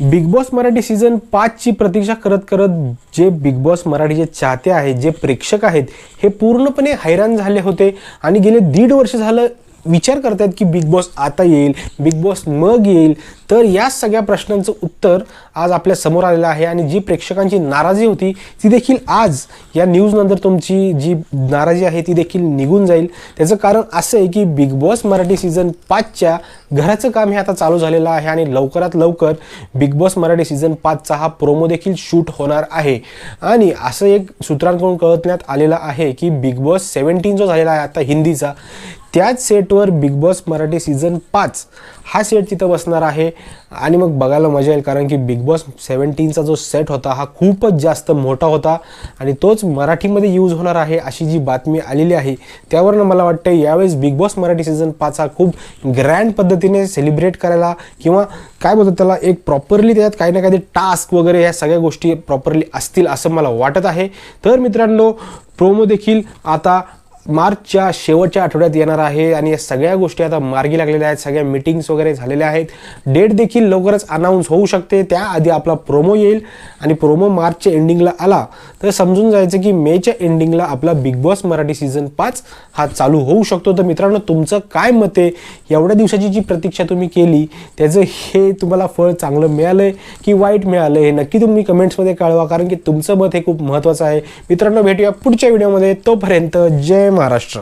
Big boss Marathi season पाचची प्रतीक्षा करत करत जे बिग बॉस मराठीचे चाहते आहेत जे प्रेक्षक आहेत हे पूर्णपणे हैराण झाले होते. आणि गेले दीड वर्ष झालं विचार करतायत की बिग बॉस आता येईल बिग बॉस मग येईल तर या सगळ्या प्रश्नांचं उत्तर आज आपल्यासमोर आलेलं आहे आणि जी प्रेक्षकांची नाराजी होती ती देखील आज या न्यूजनंतर तुमची जी नाराजी आहे ती देखील निघून जाईल. त्याचं कारण असं आहे की बिग बॉस मराठी सीझन पाचच्या घराचं काम हे आता चालू झालेलं आहे आणि लवकरात लवकर बिग बॉस मराठी सीझन पाचचा हा प्रोमो देखील शूट होणार आहे. आणि असं एक सूत्रांकडून कळतण्यात आलेलं आहे की बिग बॉस सेवन्टीन जो झालेला आहे आता हिंदीचा त्याच सेटवर बिग बॉस मराठी सीझन पाच हा सेट तिथं बसणार आहे. आणि मग बघायला मजा येईल कारण की बिग बॉस सेवन्टीनचा जो सेट होता हा खूपच जास्त मोठा होता. आणि तोच मराठीमध्ये यूज होणार आहे अशी जी बातमी आलेली आहे त्यावरनं मला वाटतं यावेळेस बिग बॉस मराठी सीझन पाच हा खूप ग्रँड पद्धतीने सेलिब्रेट करायला किंवा काय बोलतात त्याला एक प्रॉपरली त्याच्यात काही ना काही टास्क वगैरे ह्या सगळ्या गोष्टी प्रॉपरली असतील असं मला वाटत आहे. तर मित्रांनो प्रोमो देखील आता मार्चच्या शेवटच्या आठवड्यात येणार आहे आणि या सगळ्या गोष्टी आता मार्गी लागलेल्या आहेत. सगळ्या मिटिंग्स वगैरे झालेल्या आहेत. डेट देखील लवकरच अनाऊन्स होऊ शकते. त्याआधी आपला प्रोमो येईल आणि प्रोमो मार्चच्या एंडिंगला आला तर समजून जायचं की मेच्या एंडिंगला आपला बिग बॉस मराठी सीझन पाच हा चालू होऊ शकतो. तर मित्रांनो तुमचं काय मत आहे? एवढ्या दिवसाची जी प्रतीक्षा तुम्ही केली त्याचं हे तुम्हाला फळ चांगलं मिळालं आहे की वाईट मिळालं हे नक्की तुम्ही कमेंट्समध्ये कळवा. कारण की तुमचं मत हे खूप महत्त्वाचं आहे. मित्रांनो भेटूया पुढच्या व्हिडिओमध्ये तोपर्यंत जय महाराष्ट्र.